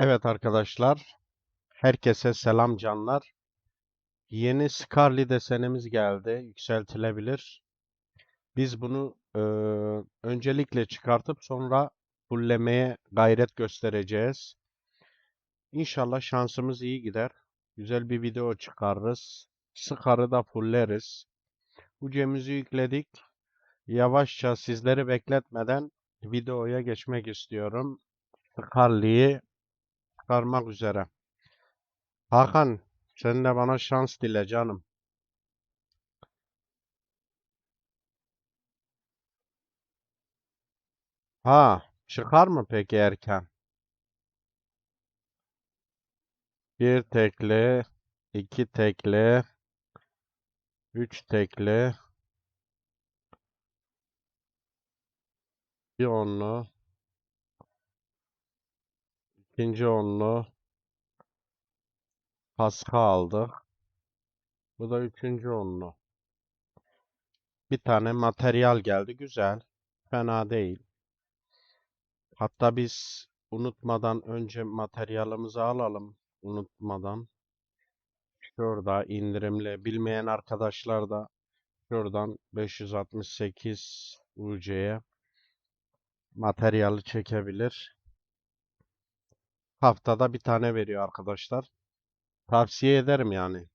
Evet arkadaşlar, herkese selam canlar. Yeni Scarly desenimiz geldi, yükseltilebilir. Biz bunu eee, öncelikle çıkartıp sonra fullemeye gayret göstereceğiz. İnşallah şansımız iyi gider. Güzel bir video çıkarırız. Scar'ı da fulleriz. Ucemizi yükledik. Yavaşça sizleri bekletmeden videoya geçmek istiyorum. Scarly'yi çıkarmak üzere. Hakan, sen de bana şans dile canım. Ha, çıkar mı peki erken? Bir tekli, iki tekli, üç tekli, bir onlu, ikinci onlu, kaska aldık. Bu da üçüncü onlu. Bir tane materyal geldi, güzel. Fena değil. Hatta biz unutmadan önce materyalimizi alalım. Unutmadan. Şurada indirimli. Bilmeyen arkadaşlar da şuradan 568 UC'ye materyali çekebilir. Haftada bir tane veriyor arkadaşlar. Tavsiye ederim yani.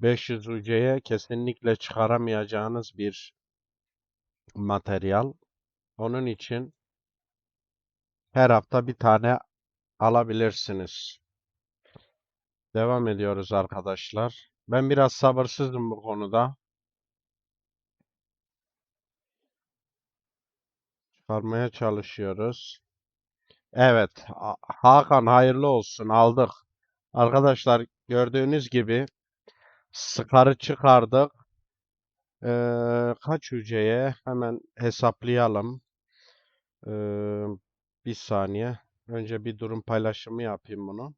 500 UC'ye kesinlikle çıkaramayacağınız bir materyal. Onun için her hafta bir tane alabilirsiniz. Devam ediyoruz arkadaşlar. Ben biraz sabırsızım bu konuda. Çıkarmaya çalışıyoruz. Evet, Ha- Hakan hayırlı olsun aldık. Arkadaşlar gördüğünüz gibi Scar'ı çıkardık. Ee, kaç hücreye hemen hesaplayalım. Ee, bir saniye. Önce bir durum paylaşımı yapayım bunu.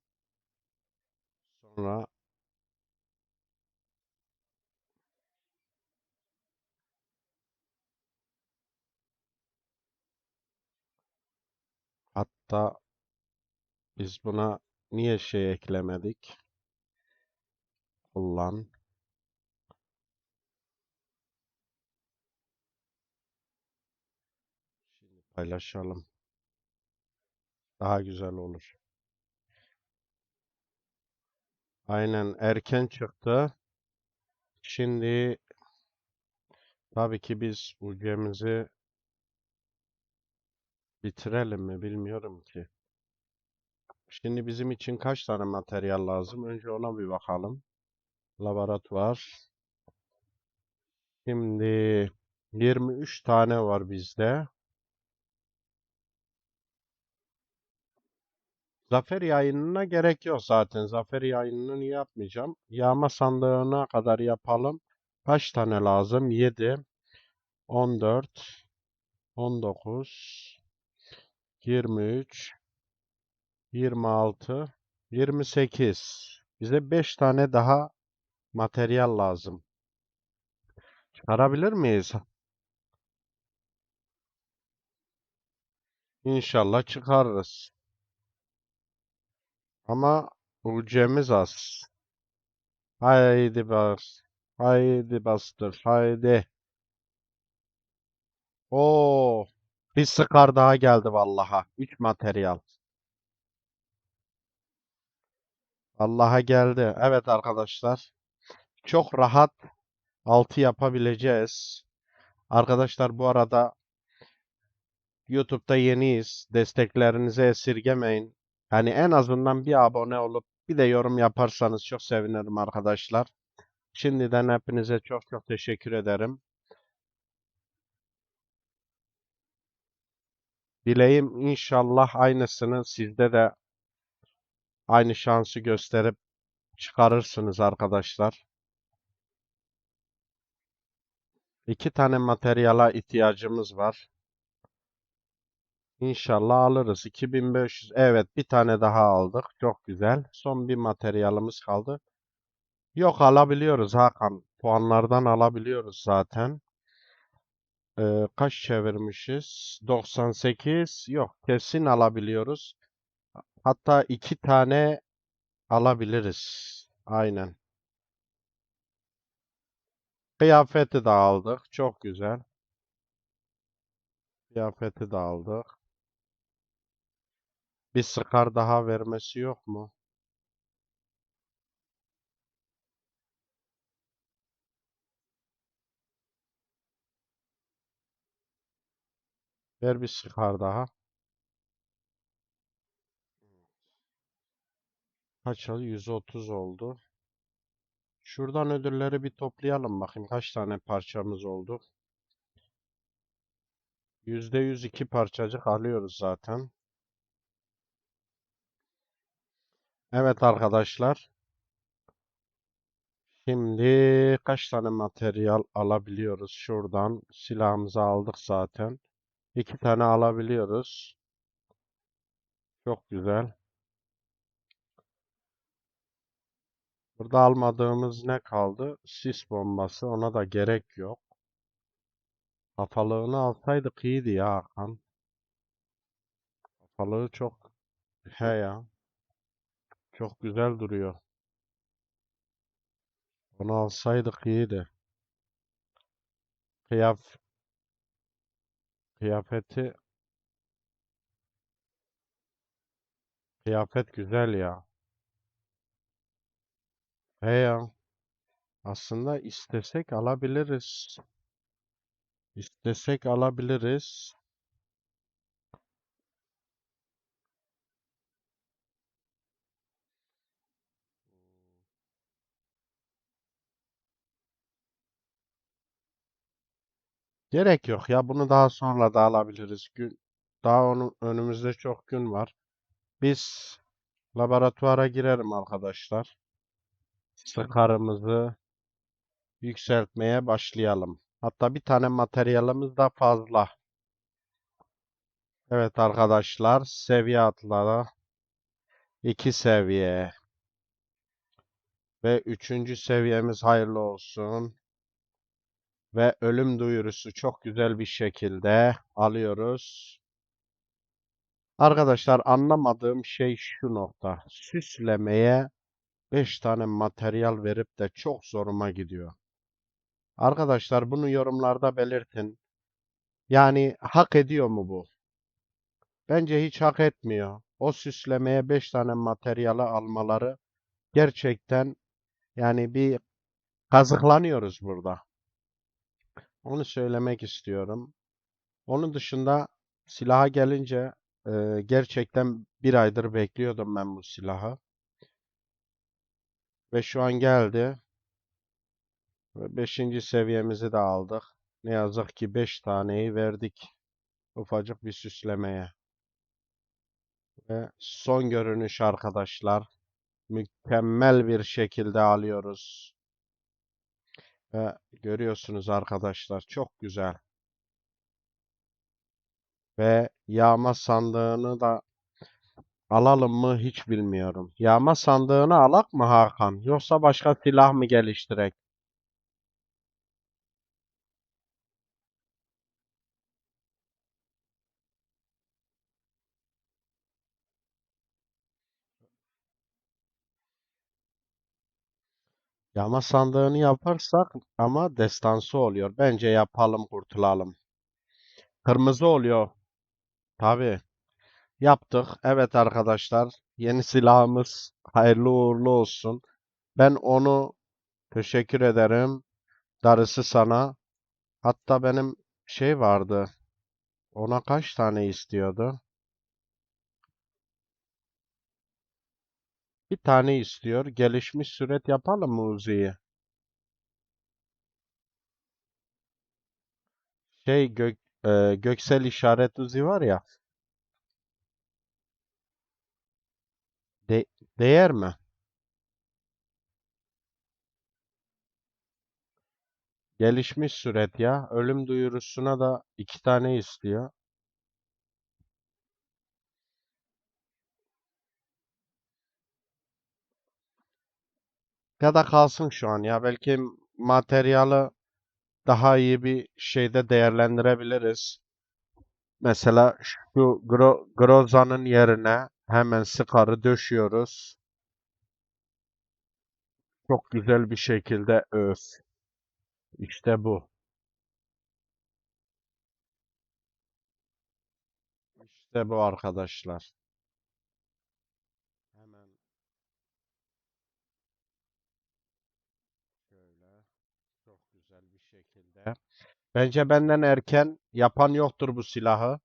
Sonra hatta biz buna niye şey eklemedik? Kullan. Şimdi paylaşalım. Daha güzel olur. Aynen erken çıktı. Şimdi tabii ki biz ucemizi bitirelim mi bilmiyorum ki. Şimdi bizim için kaç tane materyal lazım? Önce ona bir bakalım. Laboratuvar. Şimdi 23 tane var bizde. Zafer yayınına gerek yok zaten. Zafer yayınını yapmayacağım. Yağma sandığına kadar yapalım. Kaç tane lazım? 7, 14, 19, 23, 26, 28. Bize 5 tane daha materyal lazım. Çıkarabilir miyiz? İnşallah çıkarırız. Ama ucemiz az. Haydi bas. Haydi bastır. Haydi. Oo, bir sıkar daha geldi vallaha. 3 materyal. Vallaha geldi. Evet arkadaşlar. Çok rahat 6 yapabileceğiz. Arkadaşlar bu arada YouTube'da yeniyiz. Desteklerinizi esirgemeyin. Yani en azından bir abone olup bir de yorum yaparsanız çok sevinirim arkadaşlar. Şimdiden hepinize çok çok teşekkür ederim. Dileğim inşallah aynısını sizde de aynı şansı gösterip çıkarırsınız arkadaşlar. İki tane materyala ihtiyacımız var. İnşallah alırız. 2500. Evet, bir tane daha aldık. Çok güzel. Son bir materyalimiz kaldı. Yok alabiliyoruz Hakan. Puanlardan alabiliyoruz zaten. Ee, kaç çevirmişiz? 98. Yok, kesin alabiliyoruz. Hatta iki tane alabiliriz. Aynen. Kıyafeti de aldık. Çok güzel. Kıyafeti de aldık. Bir Scar daha vermesi yok mu? Ver bir Scar daha. Kaç oldu? 130 oldu. Şuradan ödülleri bir toplayalım bakayım. Kaç tane parçamız oldu? %100 iki parçacık alıyoruz zaten. Evet arkadaşlar. Şimdi kaç tane materyal alabiliyoruz? Şuradan silahımızı aldık zaten. İki tane alabiliyoruz. Çok güzel. Burada almadığımız ne kaldı? Sis bombası. Ona da gerek yok. Kafalığını alsaydık iyiydi ya Hakan. Kafalığı çok he ya. Çok güzel duruyor. Onu alsaydık iyiydi. Kıyaf kıyafeti kıyafet güzel ya. He ya. Aslında istesek alabiliriz. İstesek alabiliriz. Gerek yok ya. Bunu daha sonra da alabiliriz. Gün, daha onun önümüzde çok gün var. Biz laboratuvara girelim arkadaşlar. Skarımızı yükseltmeye başlayalım. Hatta bir tane materyalimiz daha fazla. Evet arkadaşlar seviye atladı. 2 seviye. Ve üçüncü seviyemiz hayırlı olsun. Ve ölüm duyurusu çok güzel bir şekilde alıyoruz. Arkadaşlar anlamadığım şey şu nokta. Süslemeye 5 tane materyal verip de çok zoruma gidiyor. Arkadaşlar bunu yorumlarda belirtin. Yani hak ediyor mu bu? Bence hiç hak etmiyor. O süslemeye 5 tane materyali almaları gerçekten yani bir kazıklanıyoruz burada. Onu söylemek istiyorum. Onun dışında silaha gelince e, gerçekten bir aydır bekliyordum ben bu silahı. Ve şu an geldi. Ve 5. seviyemizi de aldık. Ne yazık ki 5 taneyi verdik. Ufacık bir süslemeye. Ve son görünüş arkadaşlar. Mükemmel bir şekilde alıyoruz. Ve görüyorsunuz arkadaşlar çok güzel. Ve yağma sandığını da alalım mı hiç bilmiyorum. Yağma sandığını alak mı Hakan? Yoksa başka silah mı geliştirek? Yağma sandığını yaparsak ama destansı oluyor. Bence yapalım kurtulalım. Kırmızı oluyor. Tabii. Yaptık. Evet arkadaşlar. Yeni silahımız hayırlı uğurlu olsun. Ben onu teşekkür ederim. Darısı sana. Hatta benim şey vardı. Ona kaç tane istiyordu? Bir tane istiyor. Gelişmiş süret yapalım mı Uzi'yi? Şey gök, e, göksel işaret Uzi var ya. De değer mi? Gelişmiş süret ya. Ölüm duyurusuna da iki tane istiyor. Ya da kalsın şu an ya. Belki materyali daha iyi bir şeyde değerlendirebiliriz. Mesela şu Gro Groza'nın yerine Hemen sıkarı döşüyoruz. Çok güzel bir şekilde öf. İşte bu. İşte bu arkadaşlar. Hemen şöyle çok güzel bir şekilde. Bence benden erken yapan yoktur bu silahı.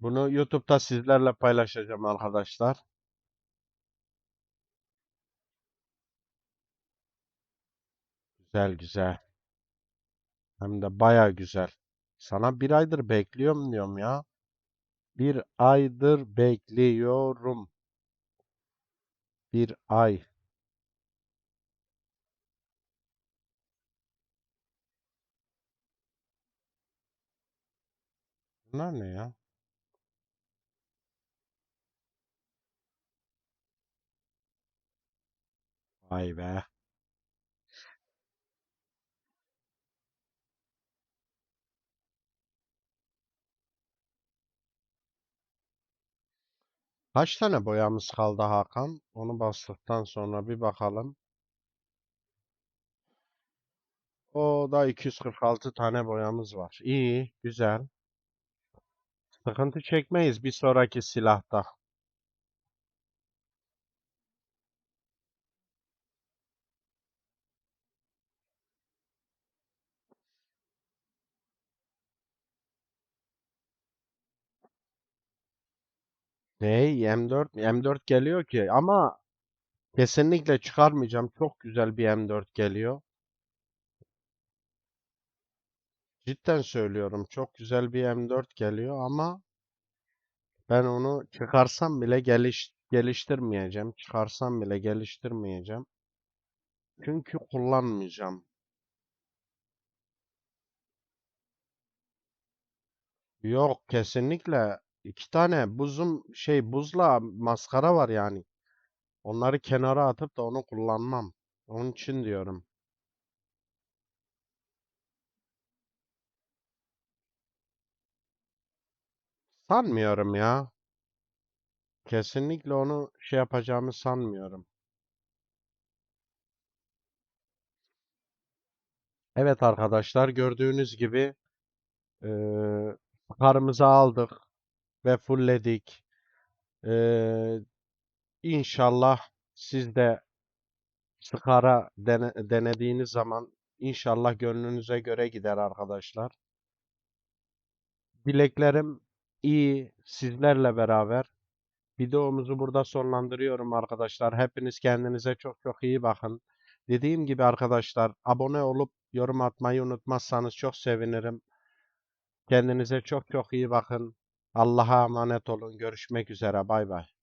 Bunu YouTube'da sizlerle paylaşacağım arkadaşlar. Güzel güzel. Hem de baya güzel. Sana bir aydır bekliyorum diyorum ya. Bir aydır bekliyorum. Bir ay. Bunlar ne ya? Vay be. Kaç tane boyamız kaldı Hakan? Onu bastıktan sonra bir bakalım. O da 246 tane boyamız var. İyi, güzel. Sıkıntı çekmeyiz bir sonraki silahta. Ney? M4 M4 geliyor ki ama kesinlikle çıkarmayacağım. Çok güzel bir M4 geliyor. Cidden söylüyorum. Çok güzel bir M4 geliyor ama ben onu çıkarsam bile geliş geliştirmeyeceğim. Çıkarsam bile geliştirmeyeceğim. Çünkü kullanmayacağım. Yok kesinlikle iki tane buzum şey buzla maskara var yani. Onları kenara atıp da onu kullanmam. Onun için diyorum. Sanmıyorum ya. Kesinlikle onu şey yapacağımı sanmıyorum. Evet arkadaşlar gördüğünüz gibi eee karımızı aldık ve fullledik. Eee İnşallah siz de Scar'a dene- denediğiniz zaman inşallah gönlünüze göre gider arkadaşlar. Dileklerim iyi sizlerle beraber. Videomuzu burada sonlandırıyorum arkadaşlar. Hepiniz kendinize çok çok iyi bakın. Dediğim gibi arkadaşlar abone olup yorum atmayı unutmazsanız çok sevinirim. Kendinize çok çok iyi bakın. Allah'a emanet olun. Görüşmek üzere. Bay bay.